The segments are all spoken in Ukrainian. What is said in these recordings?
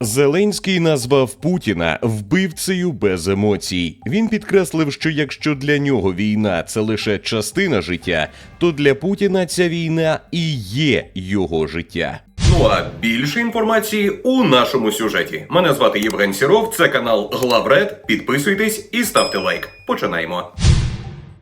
Зеленський назвав Путіна вбивцею без емоцій. Він підкреслив, що якщо для нього війна це лише частина життя, то для Путіна ця війна і є його життя. Ну а більше інформації у нашому сюжеті. Мене звати Євген Сіров, це канал Главред. Підписуйтесь і ставте лайк. Починаємо.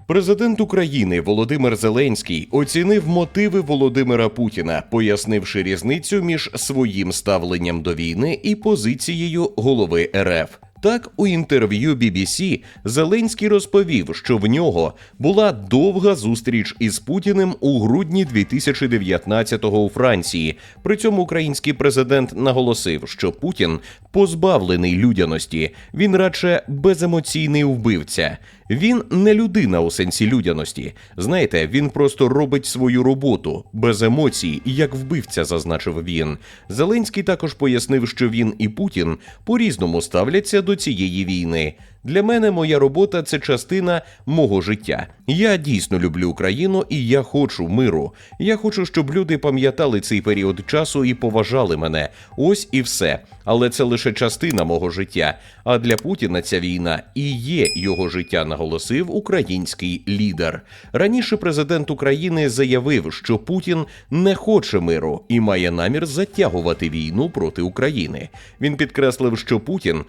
Президент України Володимир Зеленський оцінив мотиви Володимира Путіна, пояснивши різницю між своїм ставленням до війни і позицією голови РФ. Так, у інтерв'ю BBC Зеленський розповів, що в нього була довга зустріч із Путіним у грудні 2019-го у Франції. При цьому український президент наголосив, що Путін позбавлений людяності, він радше беземоційний вбивця. Він не людина у сенсі людяності. Знаєте, він просто робить свою роботу без емоцій, як вбивця, зазначив він. Зеленський також пояснив, що він і Путін по-різному ставляться до цієї війни. Для мене моя робота це частина мого життя. Я дійсно люблю Україну і я хочу миру. Я хочу, щоб люди пам'ятали цей період часу і поважали мене. Ось і все. Але це лише частина мого життя. А для Путіна ця війна і є його життя, наголосив український лідер. Раніше президент України заявив, що Путін не хоче миру і має намір затягувати війну проти України. Він підкреслив, що Путін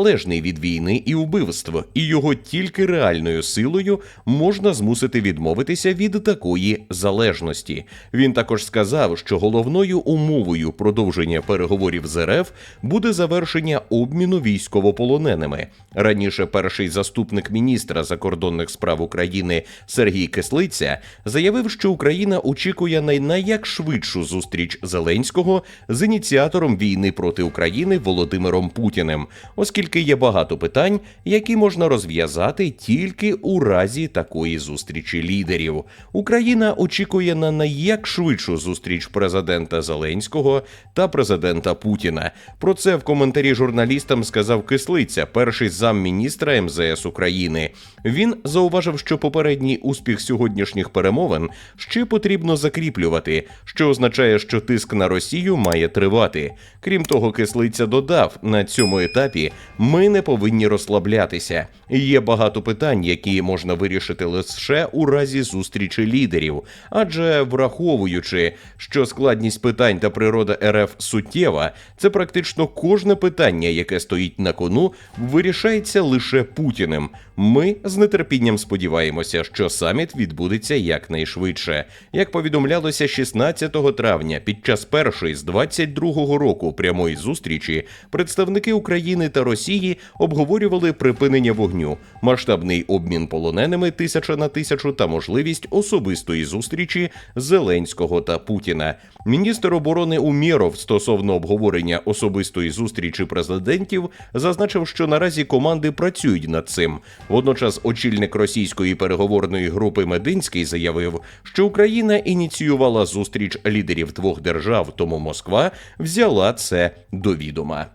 залежний від війни і вбивств, і його тільки реальною силою можна змусити відмовитися від такої залежності. Він також сказав, що головною умовою продовження переговорів з РФ буде завершення обміну військовополоненими. Раніше перший заступник міністра закордонних справ України Сергій Кислиця заявив, що Україна очікує на найякшвидшу зустріч Зеленського з ініціатором війни проти України Володимиром Путіним, оскільки є багато питань, які можна розв'язати тільки у разі такої зустрічі лідерів. Україна очікує на найякшвидшу зустріч президента Зеленського та президента Путіна. Про це в коментарі журналістам сказав Кислиця, перший замміністра МЗС України. Він зауважив, що попередній успіх сьогоднішніх перемовин ще потрібно закріплювати, що означає, що тиск на Росію має тривати. Крім того, кислиця додав на цьому етапі ми не повинні розслаблятися. Є багато питань, які можна вирішити лише у разі зустрічі лідерів, адже враховуючи, що складність питань та природа РФ суттєва, це практично кожне питання, яке стоїть на кону, вирішається лише Путіним. Ми з нетерпінням сподіваємося, що саміт відбудеться якнайшвидше. Як повідомлялося 16 травня, під час першої з 22-го року прямої зустрічі представники України та Росії обговорювали припинення вогню, масштабний обмін полоненими тисяча на тисячу та можливість особистої зустрічі Зеленського та Путіна. Міністр оборони Умєров стосовно обговорення особистої зустрічі президентів зазначив, що наразі команди працюють над цим. Водночас, очільник російської переговорної групи Мединський заявив, що Україна ініціювала зустріч лідерів двох держав, тому Москва взяла це до відома.